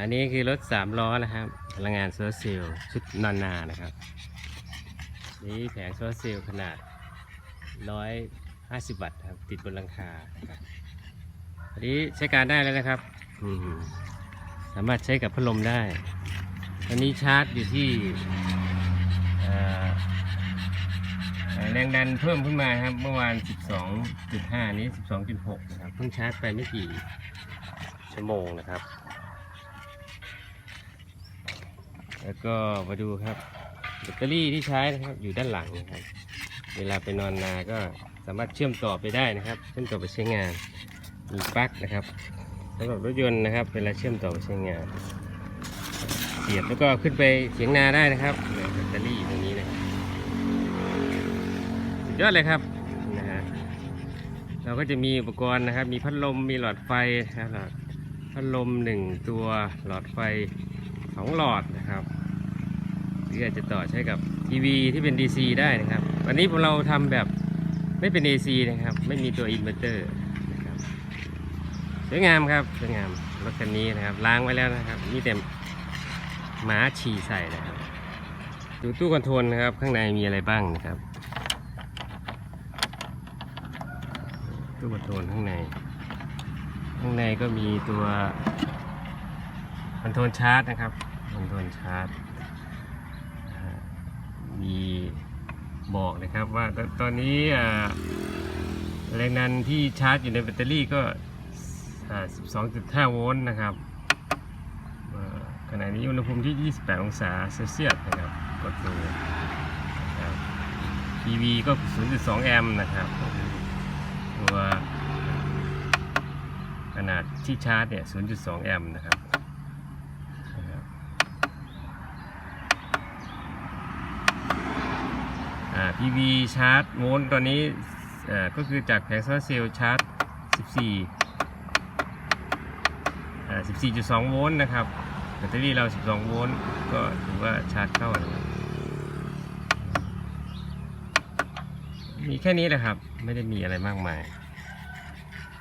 อันนี้คือรถสามล้อนะครับพลังงานโซลาร์เซลล์ชุดนานานะครับ นี่แผงโซลาร์เซลล์ขนาด 150 วัตต์ครับ ติดบนหลังคาครับอันนี้ใช้การได้แล้วนะครับ สามารถใช้กับพัดลมได้ อันนี้ชาร์จอยู่ที่แรงดันเพิ่มขึ้นมาครับ เมื่อวาน 12.5 นี้ 12.6 นะครับ เพิ่งชาร์จไปไม่กี่ชั่วโมงนะครับ แล้วก็มาดูครับแบตเตอรี่ที่ใช้นะครับอยู่ด้านหลังนะครับ เวลาไปนอนนาก็สามารถเชื่อมต่อไปได้นะครับ เชื่อมต่อไปใช้งานมีปลั๊กนะครับสำหรับรถยนต์นะครับเวลาเชื่อมต่อไปใช้งานเสียบแล้วก็ขึ้นไปเสียงนาได้นะครับแบตเตอรี่อยู่ตรงนี้นะสุดยอดเลยครับนะฮะเราก็จะมีอุปกรณ์นะครับ มีพัดลมมีหลอดไฟนะครับพัดลมหนึ่งตัวหลอดไฟ สองหลอดนะครับหรืออาจจะต่อใช้กับทีวีที่เป็น DC ได้นะครับ วันนี้พวกเราทำแบบไม่เป็น AC นะครับ ไม่มีตัวอินเวอร์เตอร์นะครับสวยงามครับสวยงามรถคันนี้นะครับล้างไว้แล้วนะครับมีแต่หมาฉี่ใส่นะครับดูตู้คอนโทรลนะครับ ข้างในมีอะไรบ้างนะครับ ตู้คอนโทรลข้างใน ข้างในก็มีตัว คอนโทรลชาร์จนะครับคอนโทรลชาร์จมีบอกนะครับว่าตอนนี้แรงดันที่ชาร์จอยู่ในแบตเตอรี่ก็ 12.5 โวลต์นะครับอ่าขณะนี้อุณหภูมิที่ 28 องศาเซลเซียสนะครับกดดูนะครับ PV ก็ 0.2 แอมป์นะครับ ตัวขนาดที่ชาร์จเนี่ย 0.2 แอมป์นะครับอ่า PV ชาร์จโวลต์ตอนนี้ก็คือจากแผงโซลาร์เซลล์ชาร์จ 14 14.2 โวลต์นะครับแบตเตอรี่เรา 12 โวลต์ก็ถือว่าชาร์จเข้านะครับมีแค่นี้แหละครับ ไม่ได้มีอะไรมากมาย